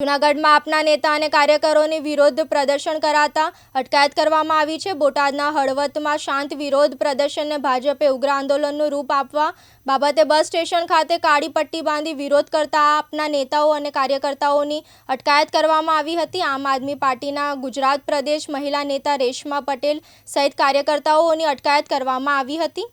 જૂનાગઢમાં આપના નેતા અને કાર્યકરોની વિરોધ પ્રદર્શન કરાતા અટકાયત કરવામાં આવી છે. બોટાદના હળવદમાં શાંત વિરોધ પ્રદર્શનને ભાજપે ઉગ્ર આંદોલનનું રૂપ આપવા બાબતે બસ સ્ટેશન ખાતે કાળી પટ્ટી બાંધી વિરોધ કરતા આપના નેતાઓ અને કાર્યકર્તાઓની અટકાયત કરવામાં આવી હતી. આમ આદમી પાર્ટીના ગુજરાત પ્રદેશ મહિલા નેતા રેશમા પટેલ સહિત કાર્યકર્તાઓની અટકાયત કરવામાં આવી હતી.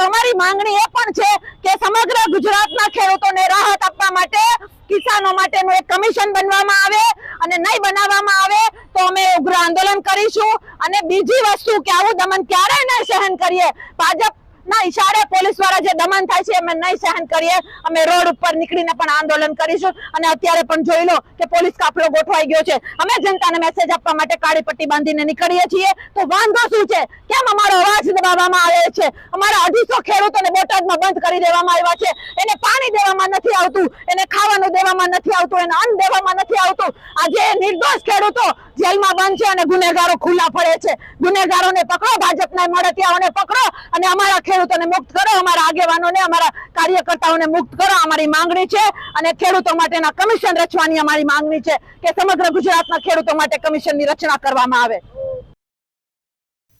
તમારી માંગણી એ પણ છે કે સમગ્ર ગુજરાતના ખેડૂતોને રાહત આપવા માટે કિસાનો માટેનું એક કમિશન બનવામાં આવે અને નહીં બનાવવામાં આવે તો અમે ઉગ્ર આંદોલન કરીશું. અને બીજી વસ્તુ કે આવું દમન ક્યારેય નહીં સહન કરીએ. ભાજપ ના ઈશારે પોલીસ દ્વારા જે દમન થાય છે અમે નહીં સહન કરીએ. અમે રોડ ઉપર નીકળીને પણ આંદોલન કરીશું. અને અત્યારે પણ જોઈ લો કે પોલીસ કાફલો ગોઠવાઈ ગયો છે. અમે જનતાને મેસેજ આપવા માટે કાળી પટ્ટી બાંધીને નીકળીએ છીએ. તો વાંધો શું છે? કેમ અમારો અવાજ દબાવવામાં આવે છે. અમારા અઢીસો ખેડૂતોને બોટાદમાં બંધ કરી દેવામાં આવ્યા છે. એને પાણી દેવામાં નથી આવતું, એને ખાવાનું દેવામાં નથી આવતું, એને અન્ન દેવામાં નથી આવતું. આજે નિર્દોષ ખેડૂતો જેલમાં બંધ છે અને ગુનેગારો ખુલ્લા પડે છે. ગુનેગારોને પકડો, ભાજપના મળતિયાઓને પકડો અને અમારા ખેડૂતોને મુક્ત કરો, અમારા આગેવાનોને, અમારા કાર્યકર્તાઓને મુક્ત કરો. અમારી માંગણી છે અને ખેડૂતો માટેના કમિશન રચવાની અમારી માંગણી છે કે સમગ્ર ગુજરાતના ખેડૂતો માટે કમિશનની રચના કરવામાં આવે.